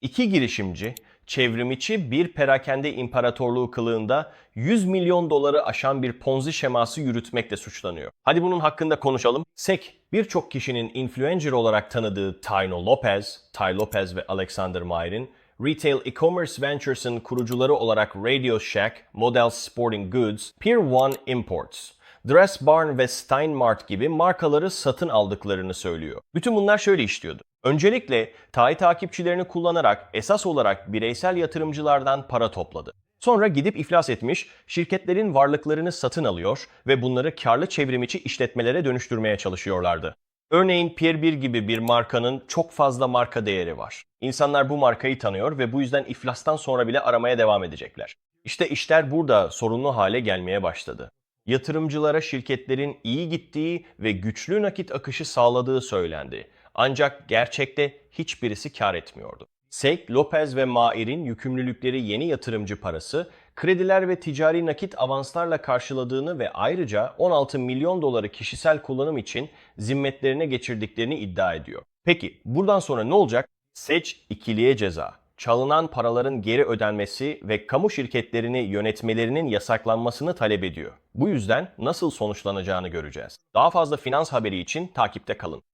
İki girişimci, çevrimiçi bir perakende imparatorluğu kılığında 100 milyon doları aşan bir ponzi şeması yürütmekle suçlanıyor. Hadi bunun hakkında konuşalım. SEC, birçok kişinin influencer olarak tanıdığı Tino Lopez, Ty Lopez ve Alexander Mayer'in Retail E-Commerce Ventures'ın kurucuları olarak Radio Shack, Model Sporting Goods, Pier One Imports, Dress Barn ve Steinmart gibi markaları satın aldıklarını söylüyor. Bütün bunlar şöyle işliyordu. Öncelikle TAI takipçilerini kullanarak esas olarak bireysel yatırımcılardan para topladı. Sonra gidip iflas etmiş, şirketlerin varlıklarını satın alıyor ve bunları karlı çevrimiçi işletmelere dönüştürmeye çalışıyorlardı. Örneğin Pier 1 gibi bir markanın çok fazla marka değeri var. İnsanlar bu markayı tanıyor ve bu yüzden iflastan sonra bile aramaya devam edecekler. İşte işler burada sorunlu hale gelmeye başladı. Yatırımcılara şirketlerin iyi gittiği ve güçlü nakit akışı sağladığı söylendi. Ancak gerçekte hiçbirisi kar etmiyordu. SEC, Lopez ve Mair'in yükümlülükleri yeni yatırımcı parası, krediler ve ticari nakit avanslarla karşıladığını ve ayrıca 16 milyon doları kişisel kullanım için zimmetlerine geçirdiklerini iddia ediyor. Peki buradan sonra ne olacak? Seç ikiliye ceza. Çalınan paraların geri ödenmesi ve kamu şirketlerini yönetmelerinin yasaklanmasını talep ediyor. Bu yüzden nasıl sonuçlanacağını göreceğiz. Daha fazla finans haberi için takipte kalın.